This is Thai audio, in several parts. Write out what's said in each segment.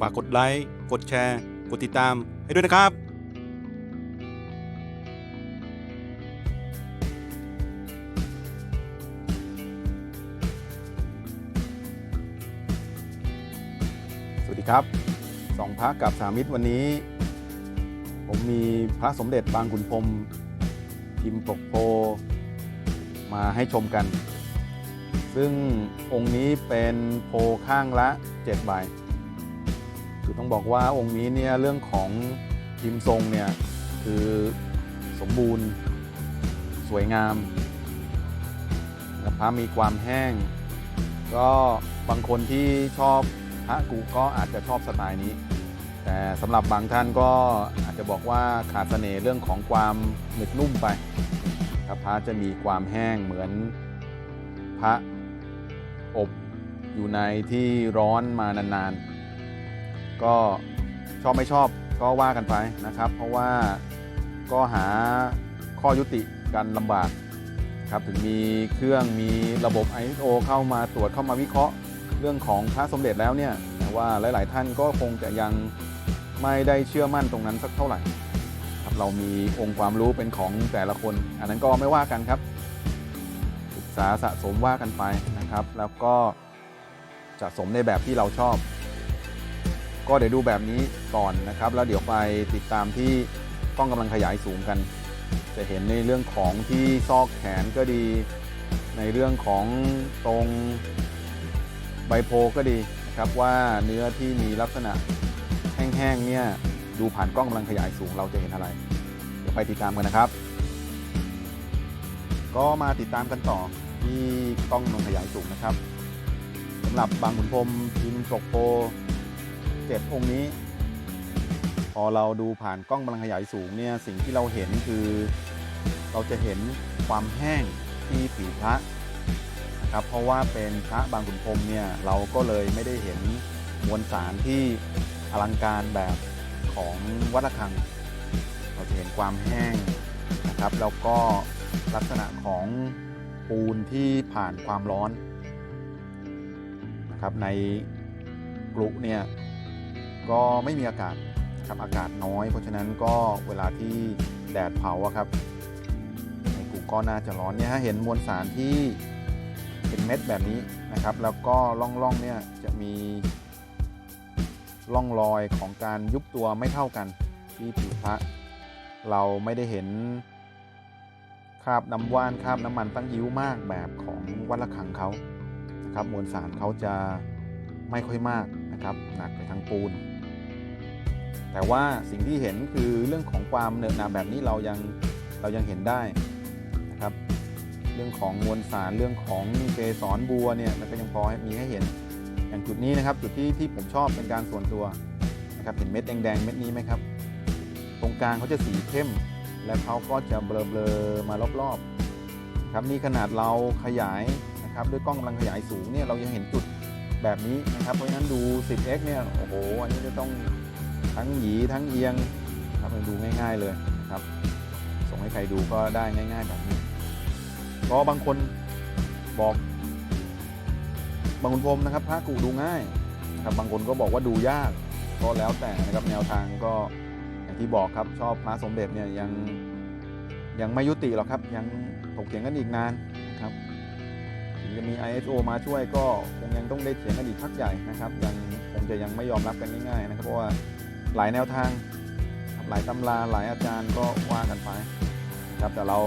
ฝากกดไลค์ กดแชร์ กดติดตามให้ด้วยนะครับสวัสดีครับสองพระกับสามิตรวันนี้ ผมมีพระสมเด็จบางขุนพรมพิมพ์ปกโพมาให้ชมกัน ซึ่งองค์นี้เป็นโพข้างละ 7 ใบ คือต้องบอกว่าองค์นี้เนี่ยเรื่องของพิมพ์ทรงเนี่ยคือสมบูรณ์ สวยงามและพระมีความแห้ง ก็บางคนที่ชอบพระกูก็อาจจะชอบสไตล์นี้ แต่สำหรับบางท่านก็อาจจะบอกว่าขาดเสน่ห์เรื่องของความหนึบนุ่มไปครับพระจะมีความแห้งเหมือนพระอบอยู่ในที่ร้อนมานานๆ ก็ชอบไม่ชอบก็ว่ากันไปนะครับ เพราะว่าก็หาข้อยุติกันลำบากครับถึงมีเครื่องมีระบบ ISO เข้ามาตรวจเข้ามาวิเคราะห์เรื่องของพระสมเด็จแล้วเนี่ยแต่ว่าหลาย ๆ ท่านก็คงจะยังไม่ได้เชื่อมั่นตรงนั้นสักเท่าไหร่ครับเรามีองค์ความรู้เป็นของแต่ละคน อันนั้นก็ไม่ว่ากันครับ ศึกษาสะสมว่ากันไปนะครับ แล้วก็สะสมในแบบที่เราชอบ ก็เดี๋ยวดูแบบนี้ก่อนนะครับ แล้วเดี๋ยวไปติดตามที่กล้องกำลังขยายสูงกัน จะเห็นในเรื่องของที่ซอกแขนก็ดี ในเรื่องของตรงใบโพก็ดีนะครับว่าเนื้อที่มีลักษณะแห้งๆเนี่ยดูผ่านกล้องกำลังขยายสูงเราจะเห็นอะไร เดี๋ยวไปติดตามกันนะครับ ก็มาติดตามกันต่อที่กล้องกำลังขยายสูงนะครับสำหรับบางขุนพรมพิมพ์ปกโพ เจ็ดองค์นี้ พอเราดูผ่านกล้องกำลังขยายสูงเนี่ยสิ่งที่เราเห็นคือเราจะเห็นความแห้งที่ผิวพระนะครับ เพราะว่าเป็นพระบางขุนพรมเนี่ยเราก็เลยไม่ได้เห็นมวลสารที่อลังการแบบของวัดระฆัง เราจะเห็นความแห้งนะครับแล้วก็ลักษณะของปูนที่ผ่านความร้อนนะครับในกรุเนี่ย ก็ไม่มีอากาศครับอากาศน้อย เพราะฉะนั้นก็เวลาที่แดดเผาครับในกรุก็น่าจะร้อนเนี่ยฮะเห็นมวลสารที่เป็นเม็ดแบบนี้นะครับ แล้วก็ล่องๆเนี่ยจะมีร่องรอยของการยุบตัวไม่เท่ากันที่ผิวพระเราไม่ได้เห็นคราบน้ำว่านคราบน้ำมันตั้งยิ้วมากแบบของวัดระฆังเขานะครับมวลสารเขาจะไม่ค่อยมากนะครับหนักไปทางปูน แต่ว่าสิ่งที่เห็นคือเรื่องของความเนอะหนาแบบนี้เรายังเรายังเห็นได้นะครับ เรื่องของมวลสารเรื่องของเกสรบัวเนี่ยมันก็ยังพอมีให้เห็น อย่างจุดนี้นะครับจุดที่ที่ผมชอบเป็นการส่วนตัวนะครับเห็นเม็ดแดงๆเม็ดนี้ไหมครับ ตรงกลางเขาจะสีเข้ม และเขาก็จะเบลอๆมารอบๆครับนี่ขนาดเราขยายนะครับด้วยกล้องกำลังขยายสูงเนี่ยเรายังเห็นจุดแบบนี้นะครับเพราะฉะนั้นดู 10x เนี่ยโอ้โหอันนี้จะต้อง ทั้งหยีทั้งเอียงครับมันดูง่ายๆเลยนะครับ ส่งให้ใครดูก็ได้ง่าย ๆ แบบนี้ก็บางคนบอกบางคนพรมนะครับพระกูดูง่ายครับบางคนก็บอกว่าดูยากก็แล้วแต่นะครับแนวทางก็อย่างที่บอกครับชอบพระสมเด็จเนี่ยยังยังไม่ยุติหรอกครับ ยังถกเถียงกันอีกนานครับถึงจะมี ISO มาช่วยก็คงยังต้องได้เถียงกันอีกพักใหญ่นะครับ ยังคงจะยังไม่ยอมรับกันง่ายๆนะครับเพราะว่า หลายแนวทาง หลายตำราหลายอาจารย์ก็ว่ากันไปครับแต่เรา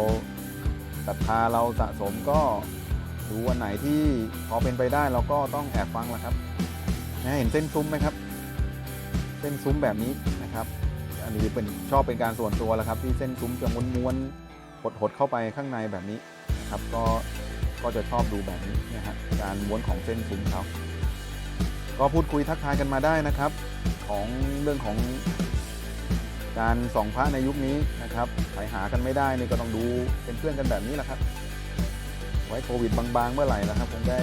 ศรัทธาเราสะสมก็ดูวันไหนที่พอเป็นไปได้เราก็ต้องแอบฟังละครับเห็นเส้นซุ้มไหมครับ เส้นซุ้มแบบนี้นะครับ อันนี้เป็นชอบเป็นการส่วนตัวแล้วครับ ที่เส้นซุ้มจะม้วนๆหดๆเข้าไปข้างในแบบนี้นะครับ ก็ก็จะชอบดูแบบนี้นะฮะการม้วนของเส้นซุ้มเขาก็พูดคุยทักทายกันมาได้นะครับ ของเรื่องของการส่องพระในยุคนี้นะครับใครหากันไม่ได้นี่ก็ต้องดูเป็นเพื่อนกันแบบนี้แหละครับ ไว้โควิดบางๆเมื่อไหร่แล้วครับคงได้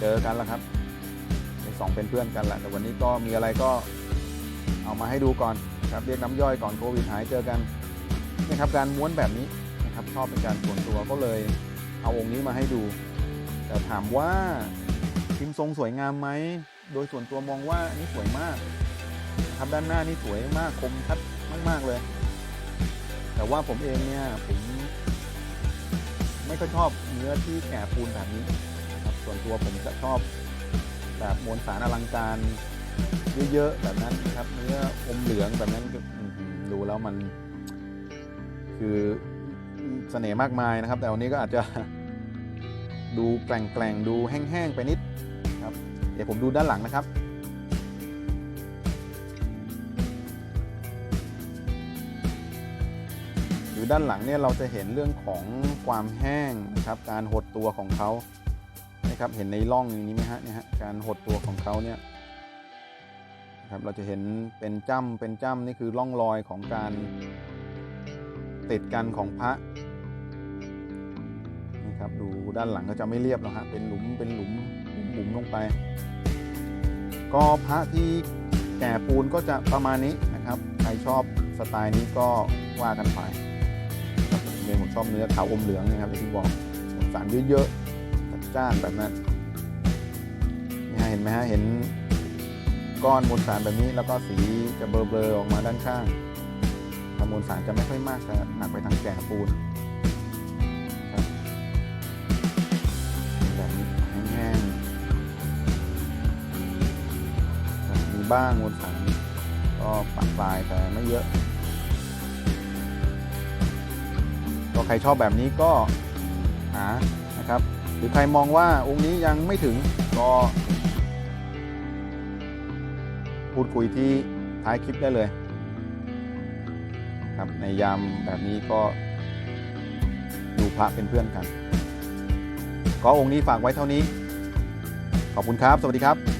เจอกันแล้วครับไปส่องเป็นเพื่อนกันแหละแต่วันนี้ก็มีอะไรก็เอามาให้ดูก่อนครับเรียกน้ำย่อยก่อนโควิดหายเจอกันนี่ครับการม้วนแบบนี้นะครับชอบเป็นการส่วนตัวก็เลยเอาองค์นี้มาให้ดู แต่ถามว่าพิมพ์ทรงสวยงามไหมโดยส่วนตัวมองว่าอันนี้สวยมาก ครับด้านหน้านี่สวยมากคมชัดมาก ๆ เลย แต่ว่าผมเองเนี่ยผมไม่ค่อยชอบเนื้อที่แก่ปูนแบบนี้ครับส่วนตัวผมจะชอบแบบมวลสารอลังการเยอะๆแบบนั้นครับเนื้ออมเหลืองแบบนั้นดูแล้วมัน คือเสน่ห์มากมายนะครับ แต่วันนี้ก็อาจจะดูแกล่งๆดูแห้งๆไปนิดครับ เดี๋ยวผมดูด้านหลังนะครับ รือด้านหลังเนี่ยเราจะเห็นเรื่องของความแห้งนะครับการหดตัวของเขานะครับเห็นในร่องอย่างนี้ไหมฮะเนี่ยฮะการหดตัวของเขาเนี่ยนะครับเราจะเห็นเป็นจ้ำเป็นจ้ำนี่คือร่องรอยของการติดกันของพระนี่ครับดูด้านหลังก็จะไม่เรียบหรอกฮะเป็นหลุมเป็นหลุมหลุมลงไป ก็พระที่แก่ปูนก็จะประมาณนี้นะครับใครชอบสไตล์นี้ก็ว่ากันไป ครับผมเองผมชอบเนื้อขาวอมเหลืองนะครับที่บอกสารเยอะๆจัดจ้านแบบนั้นนี่เห็นไหมฮะเห็นก้อนมวลสารแบบนี้แล้วก็สีจะเบลอๆออกมาด้านข้างแต่มวลสารจะไม่ค่อยมากจะหนักไปทางแก่ปูนแบบนี้แห้งๆครับมีบ้างมวลสารก็ปะปลายแต่ไม่เยอะ ใครชอบแบบนี้ก็หานะครับ หรือใครมองว่าองค์นี้ยังไม่ถึงก็พูดคุยที่ท้ายคลิปได้เลยครับในยามแบบนี้ก็ดูพระเป็นเพื่อนกัน ก็องค์นี้ฝากไว้เท่านี้ ขอบคุณครับ สวัสดีครับ